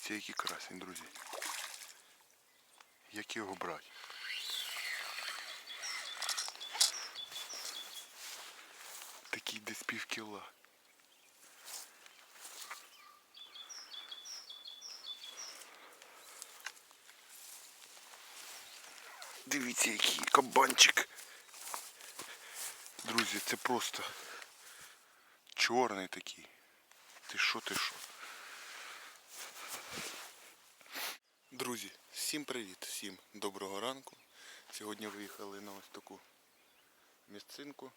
Дивіться, який красень, друзі. Як його брати? Такий десь пів кіла. Дивіться, який кабанчик. Друзі, це просто чорний такий. Ти що, ти що? Друзі, всім привіт, всім доброго ранку. Сьогодні виїхали на ось таку місцинку.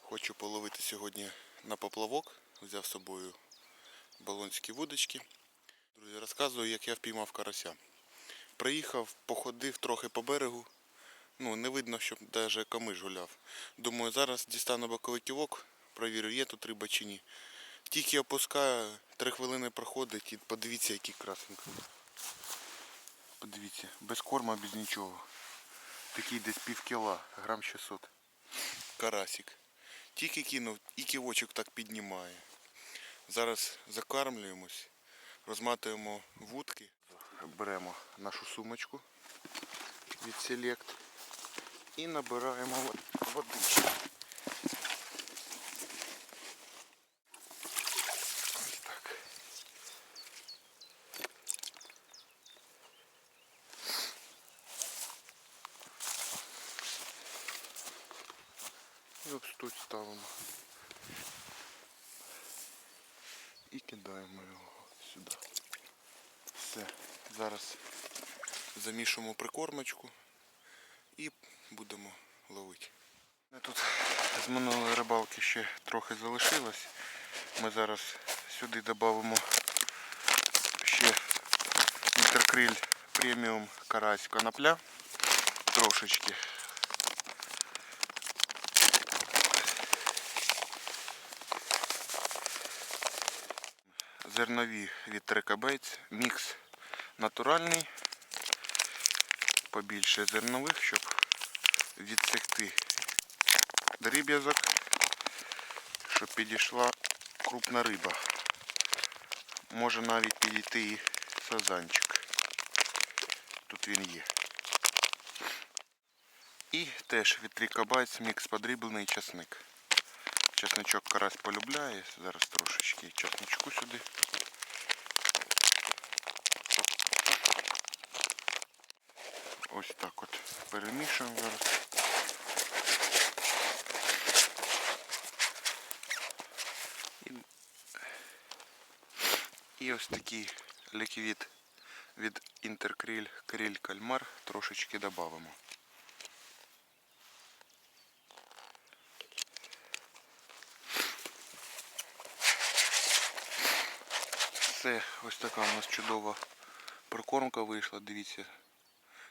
Хочу половити сьогодні на поплавок. Взяв з собою балонські вудочки. Друзі, розказую, як я впіймав карася. Приїхав, походив трохи по берегу. Ну, не видно, щоб навіть камиш гуляв. Думаю, зараз дістану боковий ківок, провірю, є тут риба чи ні. Тільки опускаю, три хвилини проходить і подивіться, який красенький. Подивіться, без корма, без нічого. Такий десь пів кіла, грам 600. Карасик. Тільки кинув і ківочок так піднімає. Зараз закармлюємось, розматуємо вудки. Беремо нашу сумочку від Select і набираємо вод- водички. І тут ставимо. І кидаємо його сюди. Все. Зараз замішуємо прикормочку і будемо ловити. Тут з минулої рибалки ще трохи залишилось. Ми зараз сюди додамо ще інтеркриль преміум карась конопля. Трошечки. Зернові від Трекабейц. Мікс натуральний. Побільше зернових, щоб відсекти дріб'язок, щоб підійшла крупна риба. Може навіть підійти і сазанчик. Тут він є. І теж від Трікабайц мікс подріблений часник. Часничок карась полюбляє. Зараз трошечки часничку сюди. Ось так от перемішуємо зараз. І, і ось такий ліквід від Інтеркриль Криль Кальмар трошечки додамо. Все, ось така у нас чудова прикормка вийшла. Дивіться,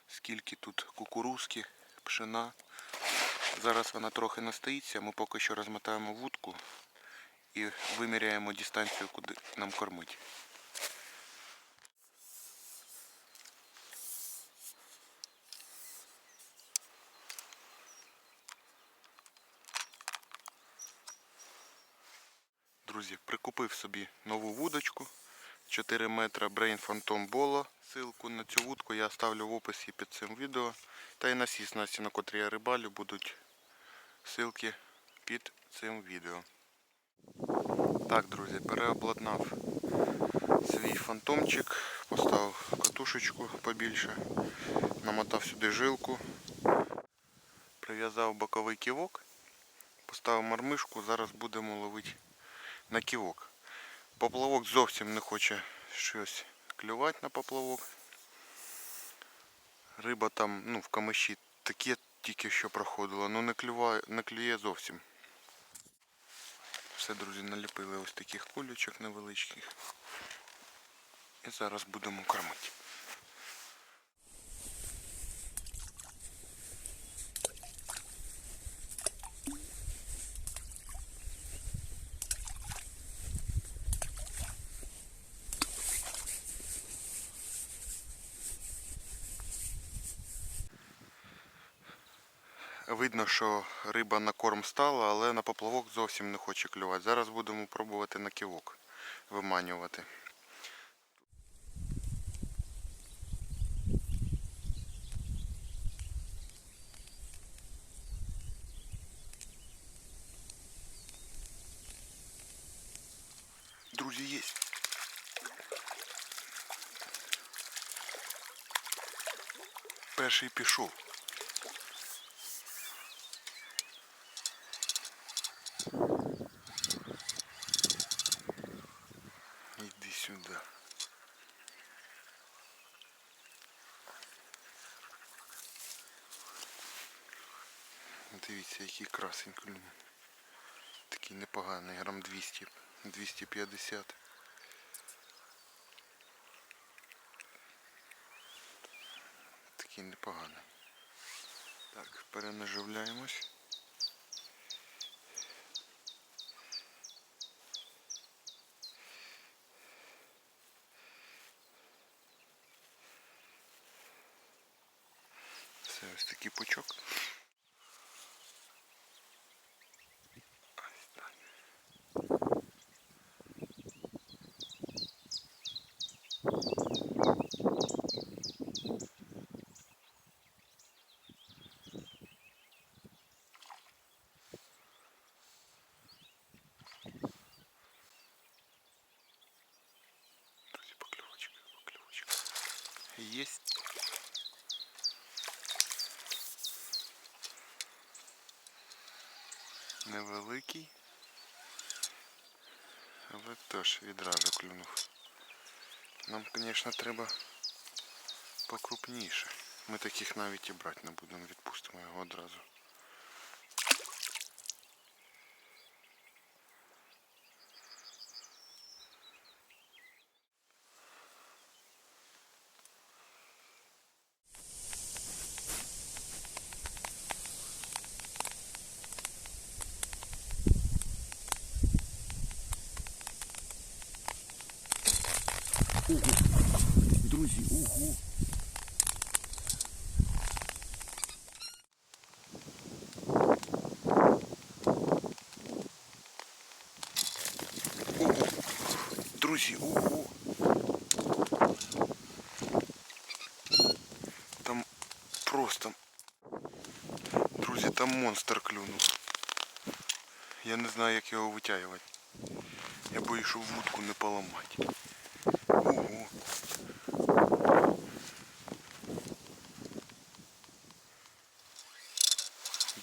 скільки тут кукурузки, пшена. Зараз вона трохи настоїться, ми поки що розмотаємо вудку і виміряємо дистанцію, куди нам кормить. Друзі, прикупив собі нову вудочку 4 метра Brain Phantom Bolo. Ссылку на цю вудку я оставлю в описі під цим відео. Та й на сі снасті, на котрі я рибалю, будуть ссылки під цим відео. Так, друзі, переобладнав свій фантомчик, поставив катушечку побільше, намотав сюди жилку, прив'язав боковий ківок, поставив мармишку, зараз будемо ловити на ківок. Поплавок зовсім не хоче щось клювати на поплавок. Риба там ну, в камиші таке тільки що проходила, але не, не клює зовсім. Все, друзі, наліпили ось таких кулючок невеличких. І зараз будемо кормити. Видно, що риба на корм стала, але на поплавок зовсім не хоче клювати. Зараз будемо пробувати на ківок виманювати. Друзі, є. Перший пішов. Іди сюди. Дивіться, який красень клюнув. Такий непоганий, грам 200, 250. Такий непоганий. Так, перенаживляємось. Це ось такий пучок. Невеликий. Але теж відразу клюнув. Нам, звісно, треба покрупніше. Ми таких навіть і брати не будемо, відпустимо його одразу. Друзі, ого! Там просто. Друзі, там монстр клюнув. Я не знаю, як його витягувати. Я боюсь, щоб вудку не поламати. Ого!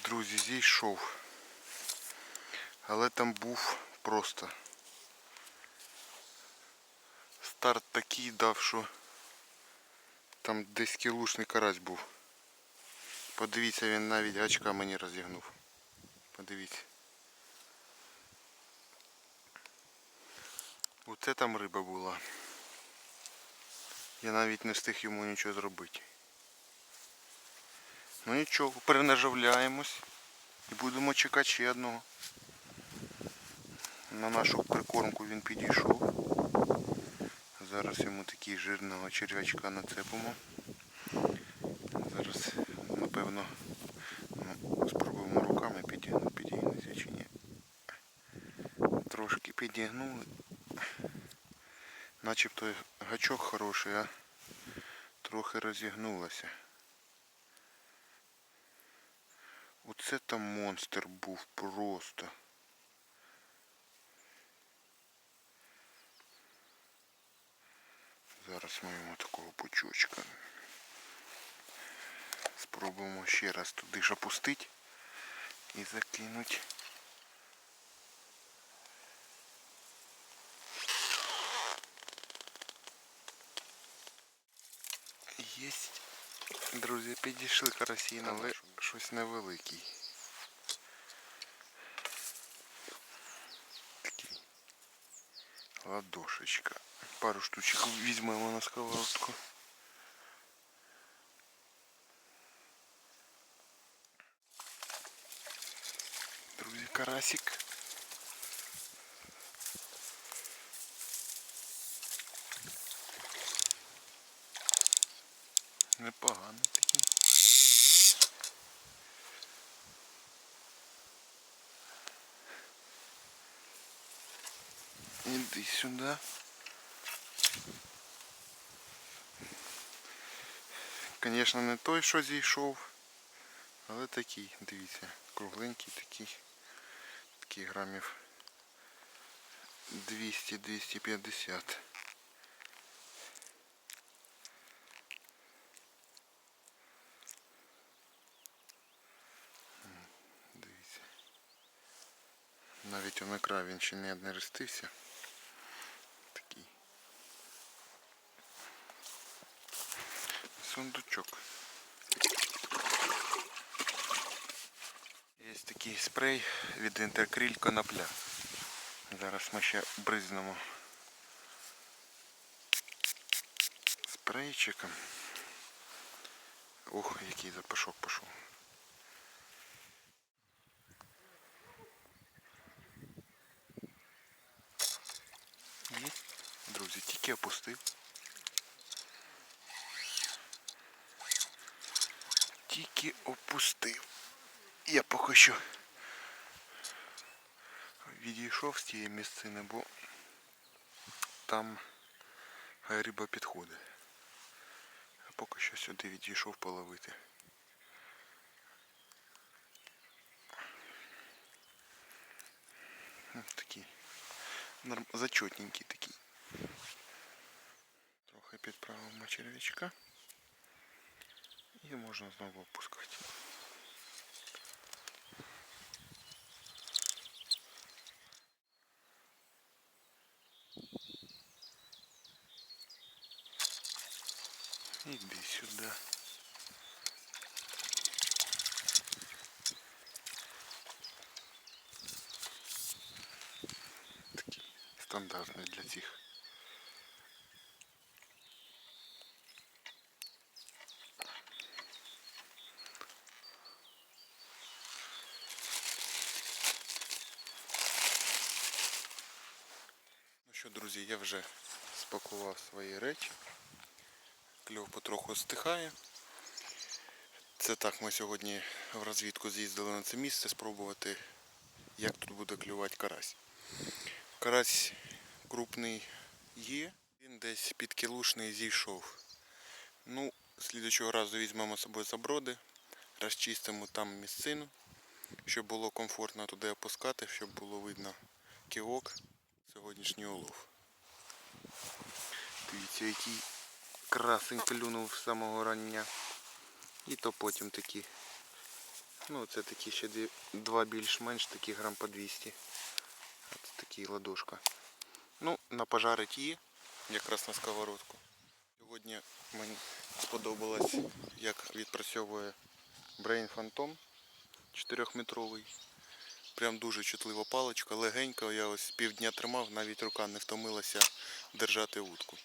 Друзі, зійшов. Але там був просто. Старт такий дав, що там десь кілушний карась був. Подивіться, він навіть гачка мені розігнув. Подивіться. Оце там риба була. Я навіть не встиг йому нічого зробити. Ну нічого, перенаживляємось і будемо чекати ще одного. На нашу прикормку він підійшов. Зараз йому такий жирного черв'ячка нацепимо. Зараз, напевно, ну, спробуємо руками підігнути, підігнеться чи ні. Трошки підігнули. Начебто гачок хороший, а трохи розігнулося. Оце там монстр був просто. Зараз ми йому такого пучочка. Спробуємо ще раз туди ж опустити і закинути. Єсть. Друзі, підійшли карасі, але щось невеликий. Такий. Ладошечка. Пару штучок візьмемо на сковородку. Друзі, карасик. Непоганий такий. Іди сюди. Звісно, не той, що зійшов, але такий, дивіться, кругленький такий, такий грамів 200-250. М, Дивіться. Навіть омикра він ще не однерестився. Сундучок. Є такий спрей від інтеркриль конопля. Зараз ми ще бризнемо спрейчиком. Ох, який запашок пішов. Є, друзі, тільки опустив. Тільки опустив. Я поки що відійшов з тієї місцини, бо там риба підходить. А поки що сюди відійшов половити. Такий норм... зачетненький такий. Трохи підправимо черв'ячка. І можна знову опускати. Иди сюда. Такий стандартний для цих. Що, друзі, я вже спакував свої речі. Кльов потроху стихає. Це так, ми сьогодні в розвідку з'їздили на це місце спробувати, як тут буде клювати карась. Карась крупний є, він десь під кілушний зійшов. Ну, слідучого разу візьмемо з собою заброди, розчистимо там місцину, щоб було комфортно туди опускати, щоб було видно ківок. Сьогоднішній улов. Дивіться, який красень клюнув з самого рання. І то потім такі. Ну це такі ще два більш-менш такі грам по 200. От такий ладошка. Ну, на пожарить є, якраз на сковородку. Сьогодні мені сподобалось, як відпрацьовує Brain Phantom 4-метровий. Прям дуже чутлива паличка, легенька. Я ось півдня тримав, навіть рука не втомилася держати вудку.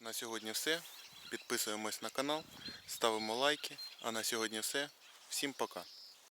На сьогодні все. Підписуємось на канал, ставимо лайки. А на сьогодні все. Всім пока.